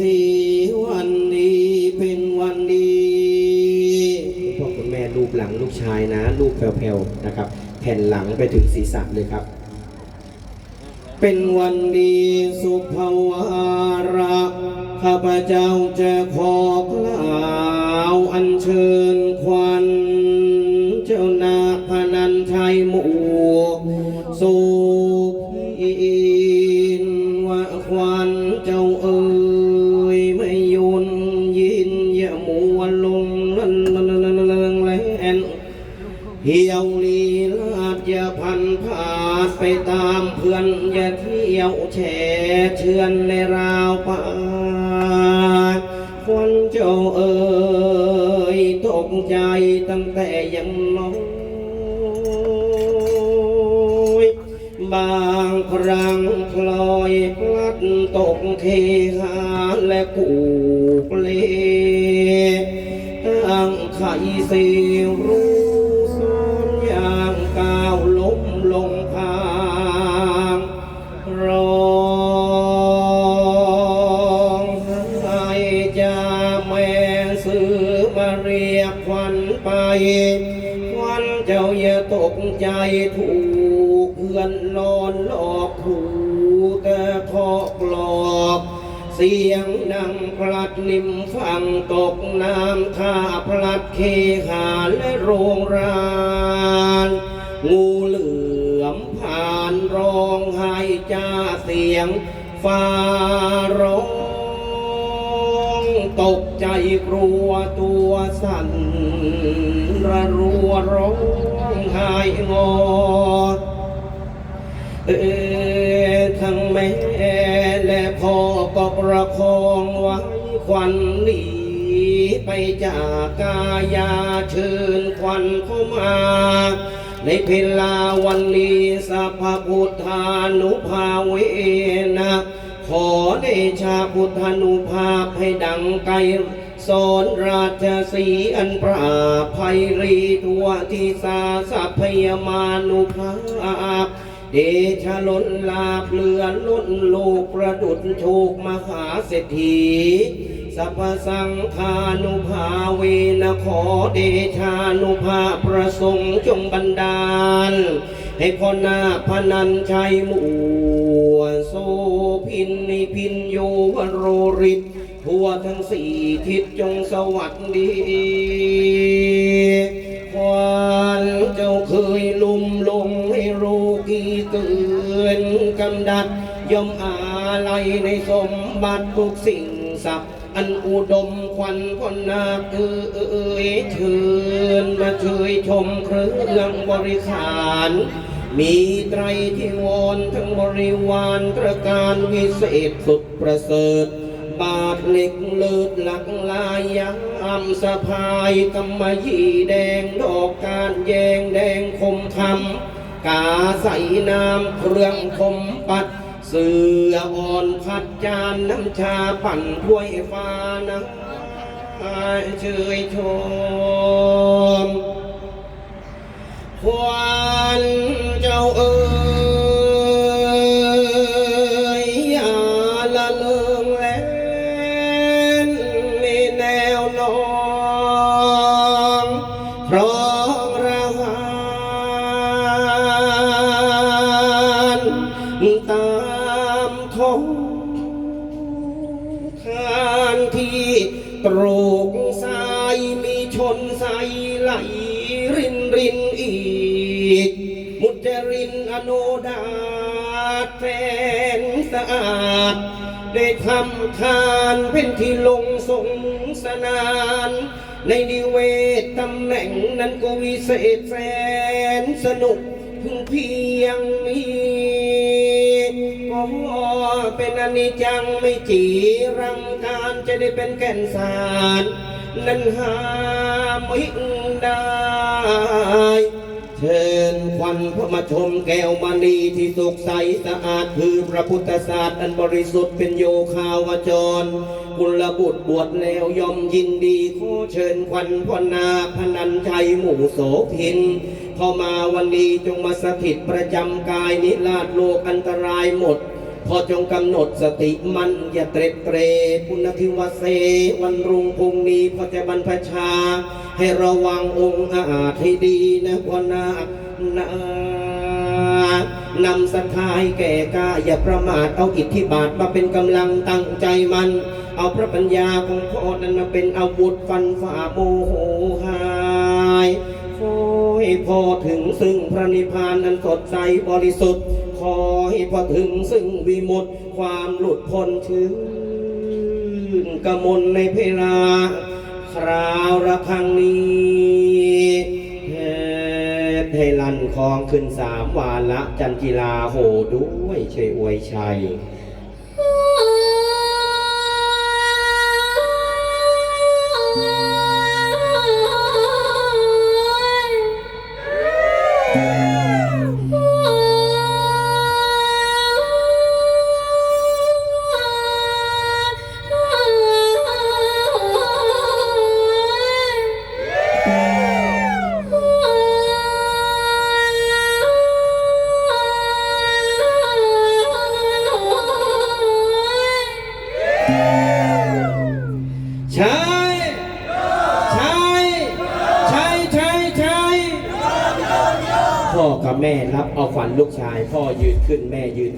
สีวันดีเป็นวันดีคุณพ่อคุณแม่รูปหลังลูกชายนะรูปแผ่วๆนะครับ แผ่นหลังไปถึงศีรษะเลยครับ เป็นวันดีสุภาวาระข้าพเจ้าจะขอกล่าวอัญเชิญควัน เที่ยวลีลาดอย่าพันผาดไปตามเพื่อนอย่าเที่ยวแช่เชือนในราวป่าคนเจ้าเอ่ยตกใจตั้งแต่ยังน้อยบางครั้งพลอยพลัดตกเทหาและกูกเลตั้งไข่เสียว แม่ซื้อมาเรียกควันไปควันเจ้าอย่าตกใจถูกเพื่อนนอนหลอกถูกแต่ทอกหลอกเสียงดังพลัดริมฝั่งตกน้ำท่าพลัดเคหาและโรงรานงูเหลือมผ่านร้องไห้จ้าเสียงฟ้าร้อง ตกใจกลัวตัวสั่นระรัวร้องไห้งอเออทั้งแม่และพ่อก็ประคองไว้ควันหนีไปจากกายาเชิญควันเข้ามาในเพลาวันนี้สัพพพุทธานุภาเวนะ ขอเดชาพุทธานุภาพให้ดังไกลสอนราชสีอันปราภัยรีทั่วทีสาสัพพยามานุภาพ เดชะล้นลาบเลือนล้นโลกประดุจโชคมหาเศรษฐีสัพพสังฆานุภาเวนะขอเดชานุภาประสงค์จงบันดาล ให้พ่อนาพนันชัยหมู่โซพินนิพินโยวโรริตทั่วทั้งสี่ทิศจงสวัสดีควานเจ้าเคยลุมลงให้รู้กี่เตือนกำดัดย่อมอาลัยในสมบัติทุกสิ่งสับอันอุดม ควันพนนาเอ่ยเชิญมาเชยชมเครื่องบริขาร มีไตรที่วรทั้งบริวารตระการวิเศษสุดประเสริฐ บาทเหล็กเลิศหลักลายยามสะพายกำมะยี่แดงดอกการแยงแดงคมคำกาใส่น้ำเครื่องคมปัดเสืออ่อนพัดจานน้ำชาปั่นถ้วยฟ้านะ เชยชม ควันเจ้าเอ๋ย ตรูกสายมีชนใสไหลรินรินอีก มุจรินอโนดาตแฟนสะอาด ได้ทำทานเป็นที่ลงสงสนาน ในนิเวศตำแหน่งนั้นก็วิเศษแสนสนุกพึงเพียงนี้ เป็นอนิจจังไม่จีรังการจะได้เป็นแก่นสารนั้นหาไม่ได้ เชิญควันพระมาชมแก้วมณีที่สุขใสสะอาดคือพระพุทธศาสตร์อันบริสุทธิ์เป็นโยคาวจรกุลบุตรบวชแล้วยอมยินดีขอเชิญควันพนาพนันชัยหมู่โสพิน เข้ามาวันนี้จงมาสถิตประจำกายนิราชโลกอันตรายหมด พอจงกำหนดสติมันอย่าเตร็ดเตรปุณทิวเสวันรุ่งพรุ่งนี้พอจะบรรพชา ให้ระวังองค์อาจให้ดีนะพอนานะนำศรัทธาให้แก่ก้าอย่าประมาทเอาอิทธิบาทมาเป็นกำลังตั้งใจมัน เอาพระปัญญาของพ่อนั้นมาเป็นอาวุธฟันฝ่าโมโหหายขอ ให้พอถึงซึ่งพระนิพพานอันสดใสบริสุทธิ์ ขอให้พอถึงซึ่งวิมุตติความหลุดพ้นชื่นกมลในเพลาคราวระครังนี้เทศให้ลันคลองขึ้นสามวาละจันจิลาโหด้วยช่วยอวยชัย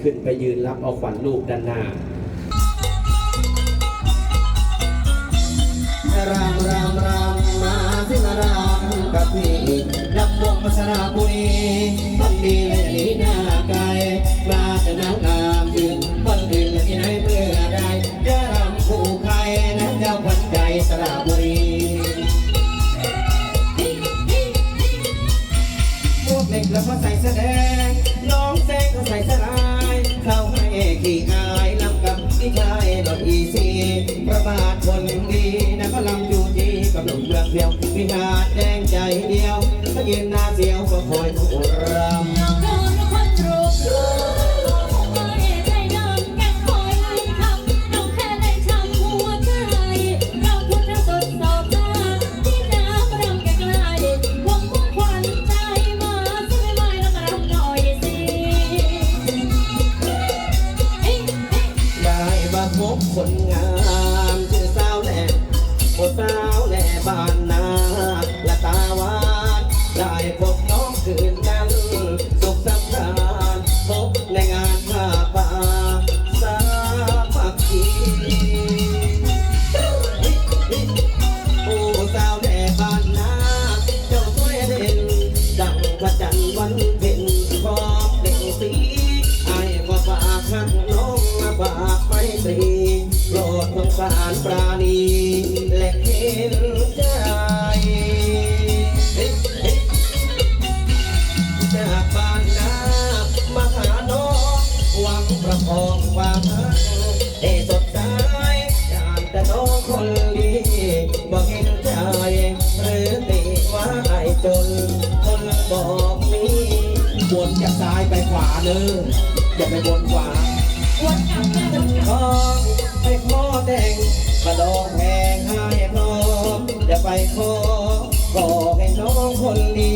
ขึ้นไปยืนรับเอาขวัญลูกด้านหน้ารามรามรามมาสิมารามกับพี่รับวงมาสระบุรีบันดีเลยนีนา เมืองเพียววิหาแดงใจเดียวถ้ายืนหน้าเสียวก็คอยผู้รำ อกมีวนจากซ้ายไปขวาเนออย่าไปวนขวาควันจากทองไปขอแต่งกระดองแพงให้น้อย่าไปขอบอกให้น้องคนดี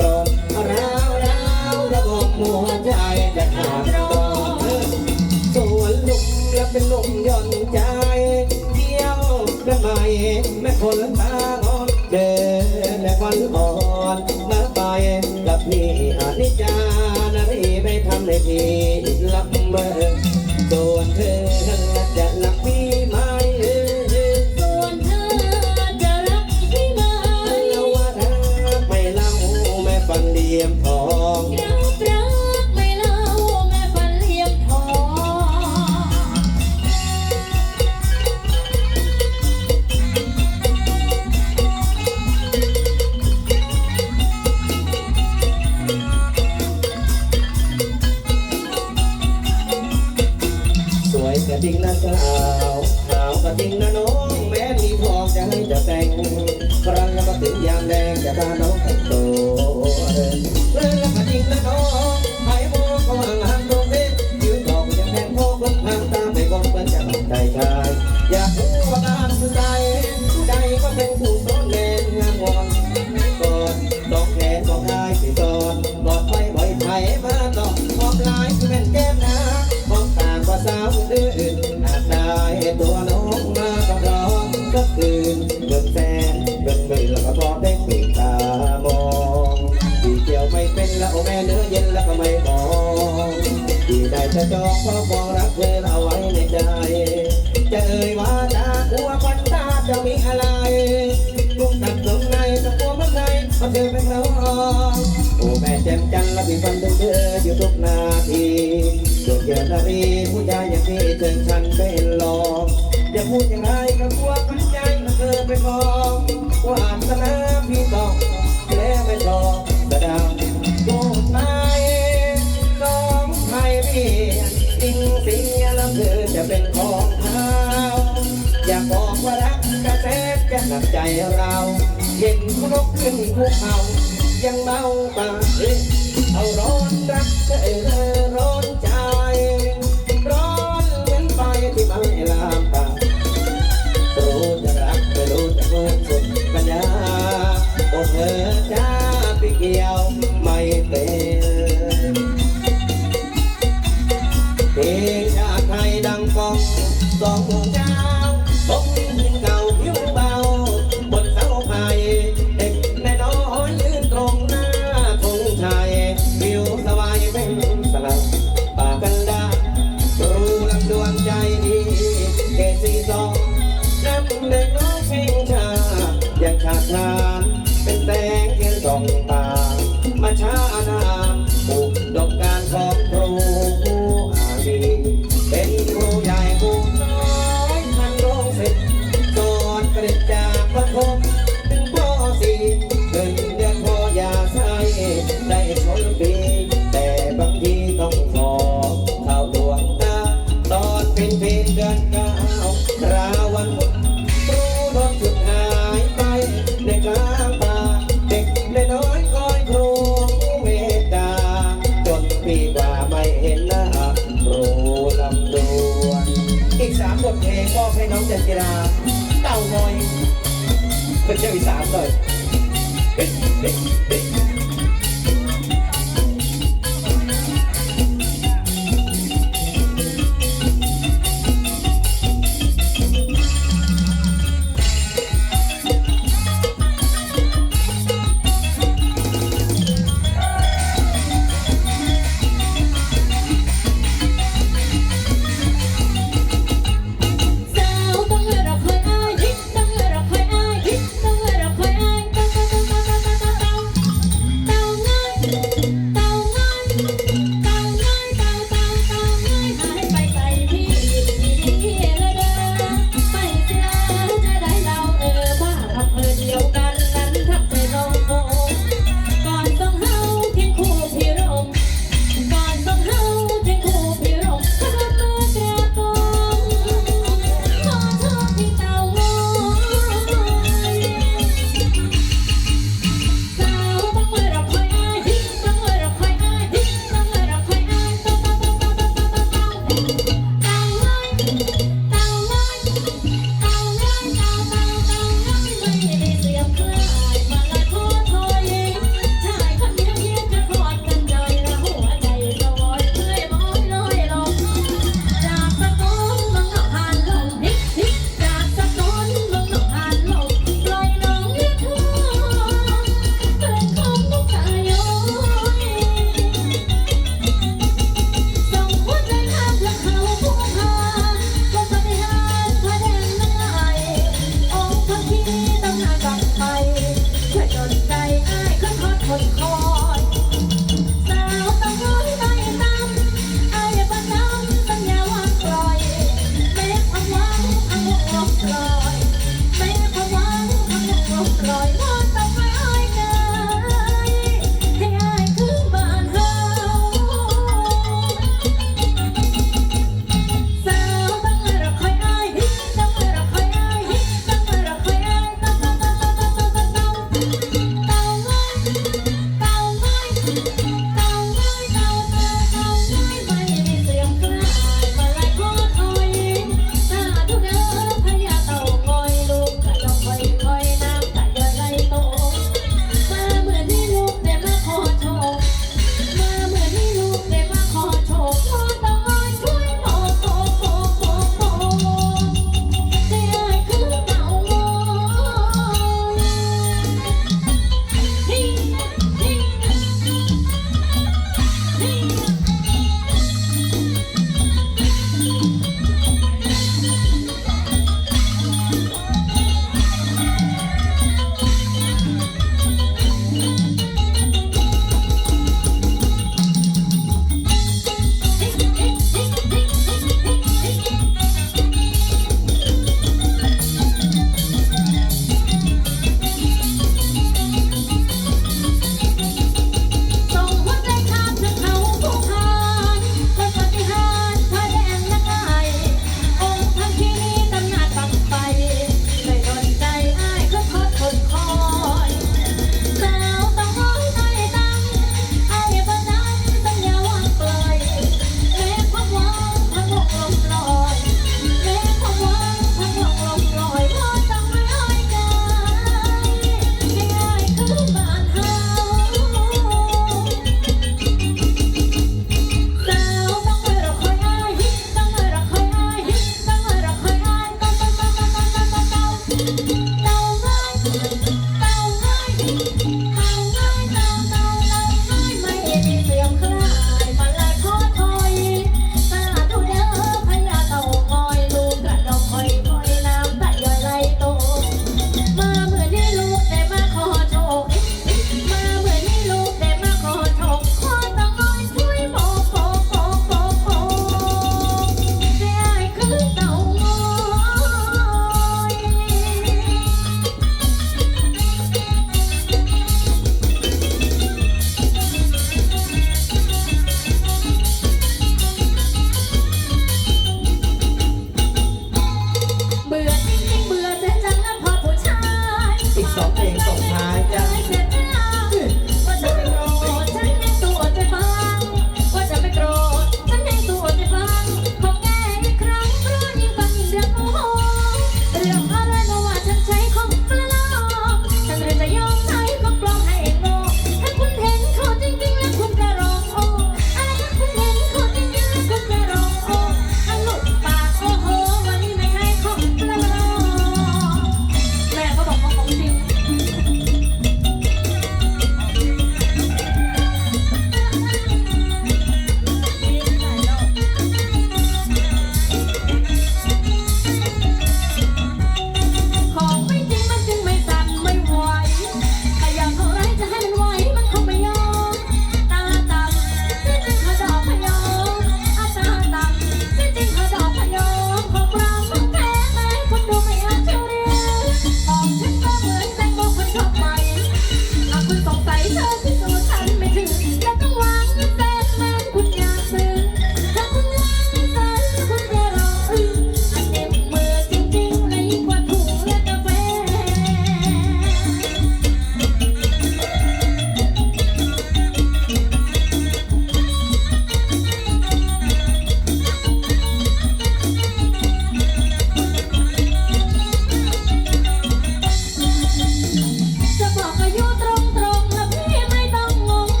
จ เบอร์ต่อมอบลายเป็นเกมนะมองตางก็สาวดื้อน้าตาเห็ตัวน้องมาก็รองก็ตื่นเบิ่แฟนเบิ่งเบแล้วก็พอเพ่งปิดตามองดีเกี่ยวไม่เป็นแล้วแม่เนื้อเย็นแล้วก็ไม่บอกดีได้จะจองพอมองรักเธอ นารีผู้ชายอย่างนี้เชิฉันเป็นลองอย่าพูดอย่างไรก็กลัวกปัญญาเธอไปมองว่าอ่านสนามพี่ต้องแล้วไม่รองกระดัษโดนไม้ต้องให้พี่จริงเสียแล้วเธอจะเป็นของเท้าอย่าบอกว่ารักกระแทกจะหนักใจเราเห็นก็ลุกขึ้นภูเขายังเมาปากเอาร้อนรักเธอร้อน อยากให้ดังกองสองเวงาบก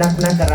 ปร